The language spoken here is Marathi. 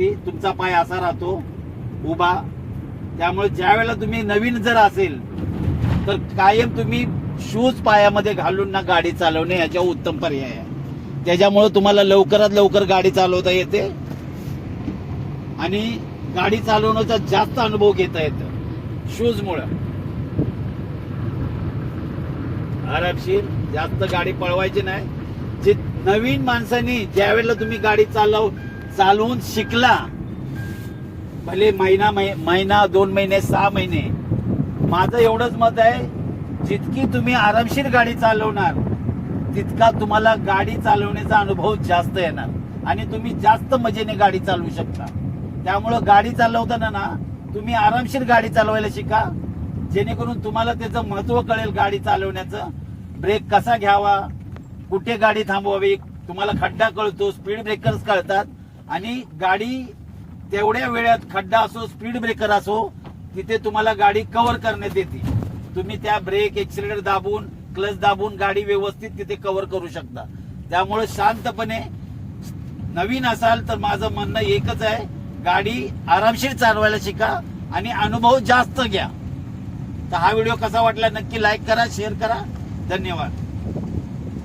ती तुमचा पाय असा राहतो उभा. त्यामुळे ज्या वेळेला तुम्ही नवीन जर असेल तर कायम तुम्ही शूज पायामध्ये घालून ना गाडी चालवणे याच्या उत्तम पर्याय आहे. त्याच्यामुळे तुम्हाला लवकरात लवकर गाडी चालवता येते. आणि गाडी चालवण्याचा जास्त अनुभव घेता येतो शूज मुळे. आरामशीर जास्त गाडी पळवायची नाही. जे नवीन माणसांनी ज्या वेळेला तुम्ही गाडी चालव चालवून शिकला. भले महिना महिना दोन महिने सहा महिने. माझं एवढंच मत आहे जितकी तुम्ही आरामशीर गाडी चालवणार तितका तुम्हाला गाडी चालवण्याचा अनुभव जास्त येणार. आणि तुम्ही जास्त मजेने गाडी चालवू शकता. त्यामुळं गाडी चालवताना ना तुम्ही आरामशीर गाडी चालवायला शिका. जेणेकरून तुम्हाला त्याचं महत्त्व कळेल गाडी चालवण्याचं. ब्रेक कसा घ्यावा? कुठे गाडी थांबवावी? तुम्हाला खड्डा कळतो स्पीड ब्रेकर्स कळतात. आणि गाडी तेवढ्या वेळात खड्डा असो स्पीड ब्रेकर असो तिथे तुम्हाला गाडी कव्हर करण्यात येते. तुम्ही त्या ब्रेक एक्सिलेटर दाबून क्लच दाबून गाडी व्यवस्थित तिथे कव्हर करू शकता. त्यामुळे शांतपणे नवीन असाल तर माझं म्हणणं एकच आहे गाडी आरामशीर चालवायला शिका आणि अनुभव जास्त घ्या. तर हा व्हिडिओ कसा वाटला नक्की लाईक करा शेअर करा. धन्यवाद.